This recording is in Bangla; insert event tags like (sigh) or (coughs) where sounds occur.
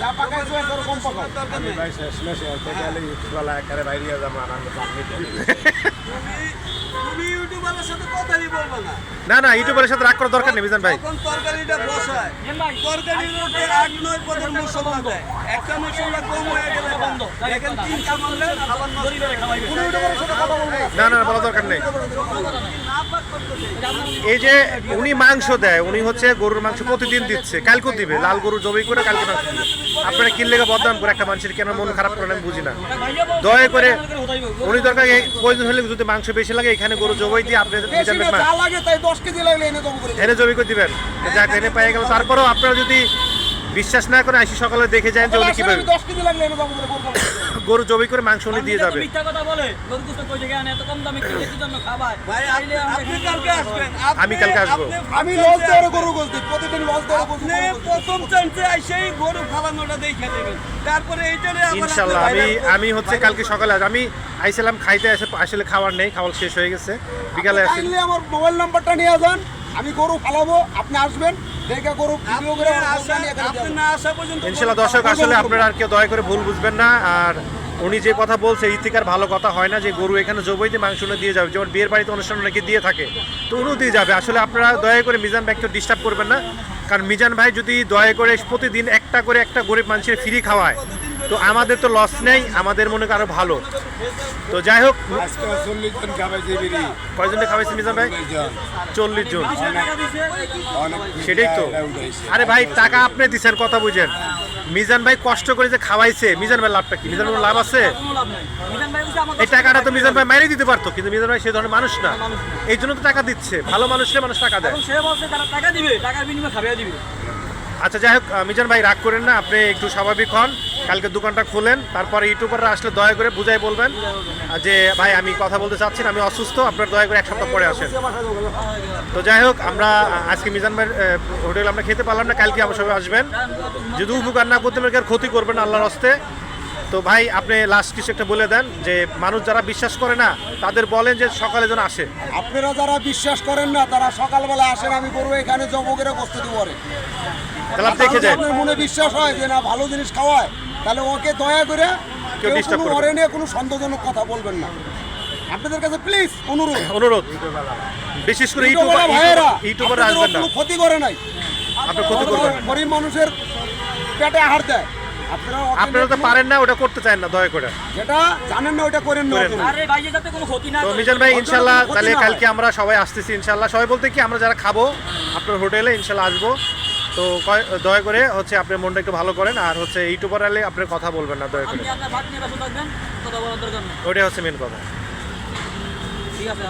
যা পাকাইছো এর পাকাও আমি ভাই শেষ মেশে এতে ইউটিউবওয়ালা একেবারে বাইরে যাব আর আমি চাকরি তুমি তুমি সাথে কথাই বলবে না না না ইউটিউবের সাথে রাগ করার দরকার নেই মিজান ভাই। তরকারিটা বসায়। তরকারির মধ্যে আট নয় পদের মশলা দেয়। একটা মশলা কম হয়ে না না না, দরকার নেই। এই যে উনি মাংস দেয় উনি হচ্ছে গরুর মাংস প্রতিদিন দিচ্ছে কালকেও দিবে লাল গরু জবাই করে কালকে মাংস দিবে। আপনারা কিনলে বদনাম করে একটা মানুষের কেন মন খারাপ করেন আমি বুঝি না। দয়া করে উনি দরকার এই প্রয়োজন হলে যদি মাংস বেশি লাগে এখানে গরু জবাই দিয়ে আপনি এনে জমি করে দিবেন। যাক এনে পেয়ে গেল। তারপরেও আপনারা যদি বিশ্বাস না করে আসি সকালে দেখে যান যে উনি আসলে কীভাবে (coughs) গরু জবাই করে মাংস উনি দিয়ে যাবে। মিথ্যা কথা বলে। গরু গোস্ত কই জায়গায় এত কম দামে কিনে কি জন্য খাবায় ভাই আপনি আপনি কালকে আসবেন। আমি কালকে আসব। আমি লস দেওয়ার গরু বলছি প্রতিদিন লস দেওয়ার গরু আপনি প্রথম চান্সে এসেই গরু খাওয়ানোটা দেখে দেবেন তারপরে এইটারে ইনশাল্লাহ আমি আমি হচ্ছে কালকে সকালে আসব। আমি আইছিলাম খাইতে এসে আসলে খাবার নেই খাবার শেষ হয়ে গেছে। বিকালে আসি আমার মোবাইল নাম্বারটা নিয়ে যান। আমি গরু ফালাবো আপনি আসবেন। ইনশাল্লাহ দর্শক আসলে আপনারা আর কেউ দয়া করে ভুল বুঝবেন না। আর উনি যে কথা বলছে এই থেকে আর ভালো কথা হয় না যে গরু এখানে জবৈতে মাংস দিয়ে যাবে। যেমন বিয়ের বাড়িতে অনুষ্ঠান অনেকে দিয়ে থাকে তো উনিও দিয়ে যাবে। আসলে আপনারা দয়া করে মিজান ভাইকে ডিস্টার্ব করবেন না। কারণ মিজান ভাই যদি দয়া করে প্রতিদিন একটা করে একটা গরিব মানুষের ফ্রি খাওয়ায় তো আমাদের তো লস নেই আমাদের মনে করো ভালো। তো যাই হোক খাওয়াইছে মিজান ভাই? চল্লিশ জন। সেটাই তো। আরে ভাই টাকা আপনি দিচ্ছেন কথা বুঝেন। মিজান ভাই কষ্ট করে যে খাওয়াইছে মিজান ভাই লাভটা কি? মিজান ভাই লাভ আছে? এই টাকাটা তো মিজান ভাই মাইরে দিতে পারতো কিন্তু মিজান ভাই সেই ধরনের মানুষ না। এই জন্য তো টাকা দিচ্ছে। ভালো মানুষকে মানুষ টাকা দেয়। সে বলছে টাকা দিবে টাকার বিনিময়ে খাবে দিবে। আচ্ছা যাই হোক মিজান ভাই, রাগ করেন না, আপনি একটু স্বাভাবিক হন। কালকে দোকানটা খোলেন, তারপরে ইউটিউবাররা আসলে দয়া করে বুঝাই বলবেন যে, ভাই, আমি কথা বলতে চাচ্ছি আমি অসুস্থ, আপনার দয়া করে এক সপ্তাহ পরে আসেন। তো যাই হোক, আমরা আজকে মিজান ভাই হোটেল আমরা খেতে পারলাম না, কালকে আমার সবাই আসবেন। যদি উপকার না করতে পারেন ক্ষতি করবেন আল্লাহর হস্তে তো ভাই আপনি লাস্ট কিছু একটা বলে দেন যে মানুষ যারা বিশ্বাস করে না তাদের বলেন যে সকালে যেন আসে। আপনারা যারা বিশ্বাস করেন না তারা সকালবেলা আসেন আমি গরু এখানে জব করে। বসতে দিব তাহলে দেখে আপনার মনে বিশ্বাস হয় যে না ভালো জিনিস খাওয়ায় তাহলে ওকে দয়া করে কেউ কোনো ওরে নিয়ে কোনো সন্দেহজনক কথা বলবেন না। আপনাদের কাছে প্লিজ অনুরোধ। অনুরোধ। বিশেষ করে ইউটিউবার ভাইয়েরা ইউটিউবার আসবেন না। ক্ষতি করে নাই। আপনি ক্ষতি করবেন গরিব মানুষের পেটে আহার দেয়। আপনারা তো পারেন না ওটা করতে চান না দয়া করে। যেটা জানেন না ওটা করেন না করেন। অত। না। আরে ভাই যাতে কোনো ক্ষতি না তো মিজান ভাই ইনশাল্লাহ তাহলে কালকে আমরা সবাই আসতেছি ইনশাল্লাহ। সবাই বলতে কি আমরা যারা খাব আপনার হোটেলে ইনশাল্লাহ আসব। তো দয়া করে হচ্ছে আপনার মনটা একটু ভালো করেন আর হচ্ছে ইউটিউবার আলে আপনার কথা বলবেন না দয়া করে। আপনি আপনার ভাগ নিয়ে ব্যস্ত থাকবেন কথা বলার দরকার নেই। ওইটাই হচ্ছে মেন কথা। ঠিক আছে